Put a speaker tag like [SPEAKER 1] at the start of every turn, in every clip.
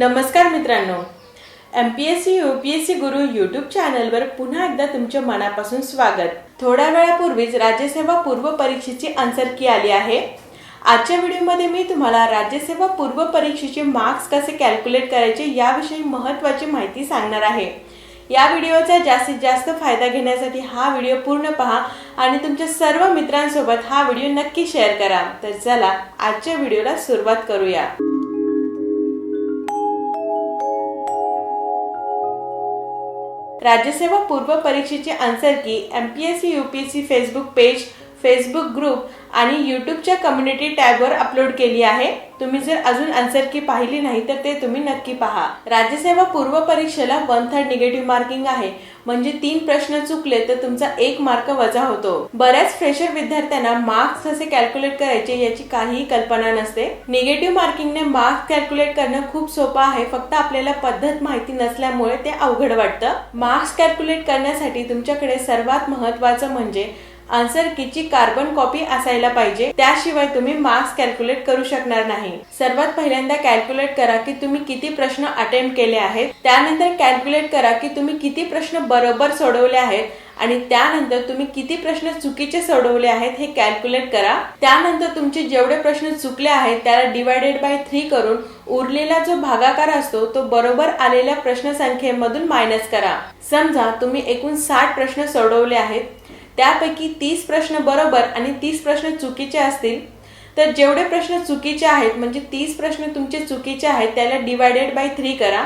[SPEAKER 1] नमस्कार मित्रांनो. M P S C U P S C Guru YouTube चॅनलवर पुन्हा एकदा तुमच्या मनापासून स्वागत. थोड्या वेळापूर्वीच राज्यसेवा पूर्व परीक्षेची आन्सर की आली आहे. आजच्या व्हिडिओमध्ये मी तुम्हाला राज्यसेवा पूर्व परीक्षेचे मार्क्स कसे कॅल्क्युलेट करायचे याविषयी महत्त्वाची माहिती सांगणार आहे. या व्हिडिओचा जास्तीत जास्त फायदा घेण्यासाठी हा व्हिडिओ पूर्ण पहा आणि तुमच्या सर्व मित्रांसोबत हा व्हिडिओ नक्की शेअर करा. तर चला आजच्या व्हिडिओला सुरुवात करूया. राज्यसेवा पूर्व परीक्षेची answer key M P S C U P S C Facebook page Facebook group आणि यूट्यूबच्या कम्युनिटी टॅबवर अपलोड केली आहे. तुम्ही जर अजून आन्सर की पाहिली नाही तर ते तुम्ही नक्की पहा. राज्यसेवा पूर्व परीक्षेला वन थर्ड निगेटिव्ह मार्किंग आहे. म्हणजे तीन प्रश्न चुकले तर तुमचा एक मार्क वजा होतो. बऱ्याच फ्रेशर विद्यार्थ्यांना मार्क्स कसे कॅल्क्युलेट करायचे याची काहीही कल्पना नसते. निगेटिव्ह मार्किंगने मार्क्स कॅल्क्युलेट करणं खूप सोपं आहे. फक्त आपल्याला पद्धत माहिती नसल्यामुळे ते अवघड वाटतं. मार्क्स कॅल्क्युलेट करण्यासाठी तुमच्याकडे सर्वात महत्वाचं म्हणजे आन्सर कीची कार्बन कॉपी असायला पाहिजे. त्याशिवाय तुम्ही मार्क्स कॅल्क्युलेट करू शकणार नाही. सर्वात पहिल्यांदा कॅल्क्युलेट करा की तुम्ही किती प्रश्न अटेम्प्ट केले आहेत. त्यानंतर कॅल्क्युलेट करा की तुम्ही किती प्रश्न बरोबर सोडवले आहेत. आणि त्यानंतर तुम्ही किती प्रश्न चुकीचे सोडवले आहेत हे कॅल्क्युलेट करा. त्यानंतर तुमचे जेवढे प्रश्न चुकले आहेत त्याला डिवायडेड बाय थ्री करून उरलेला जो भागाकार असतो तो बरोबर आलेल्या प्रश्न संख्येमधून मायनस करा. समजा तुम्ही एकूण साठ प्रश्न सोडवले आहेत. त्यापैकी तीस प्रश्न बरोबर आणि तीस प्रश्न चुकीचे असतील तर जेवढे प्रश्न चुकीचे आहेत म्हणजे तीस प्रश्न तुमचे चुकीचे आहेत त्याला डिवायडेड बाय थ्री करा.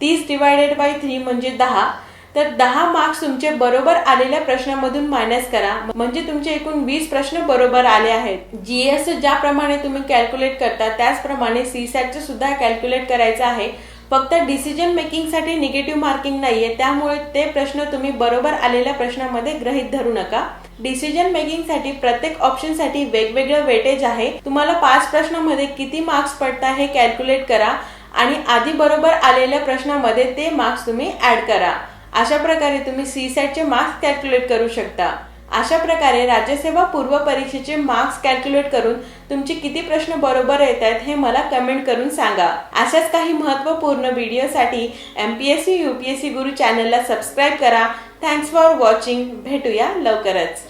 [SPEAKER 1] तीस डिवायडेड बाय थ्री म्हणजे दहा. तर दहा मार्क्स तुमचे बरोबर आलेल्या प्रश्नामधून मायनस करा. म्हणजे तुमचे एकूण वीस प्रश्न बरोबर आले आहेत. जीएस ज्याप्रमाणे तुम्ही कॅल्क्युलेट करता त्याचप्रमाणे सी सॅटचं सुद्धा कॅल्क्युलेट करायचं आहे. फक्त डिसिजन मेकिंगसाठी निगेटिव्ह मार्किंग नाहीये. त्यामुळे ते प्रश्न तुम्ही बरोबर आलेल्या प्रश्नामध्ये गृहीत धरू नका. डिसिजन मेकिंगसाठी प्रत्येक ऑप्शनसाठी वेगवेगळं वेटेज आहे. तुम्हाला पाच प्रश्नामध्ये किती मार्क्स पडतात हे कॅल्क्युलेट करा आणि आधी बरोबर आलेल्या प्रश्नामध्ये ते मार्क्स तुम्ही ऍड करा. अशा प्रकारे तुम्ही सी सॅटचे मार्क्स कॅल्क्युलेट करू शकता. अशा प्रकारे राज्यसेवा पूर्व परीक्षेचे मार्क्स कॅल्क्युलेट करून तुमचे किती प्रश्न बरोबर येत आहेत हे मला कमेंट करून सांगा. अशाच काही महत्त्वपूर्ण व्हिडिओसाठी M P S C U P S C Guru चॅनलला सबस्क्राईब करा. थँक्स फॉर वॉचिंग भेटूया लवकरच.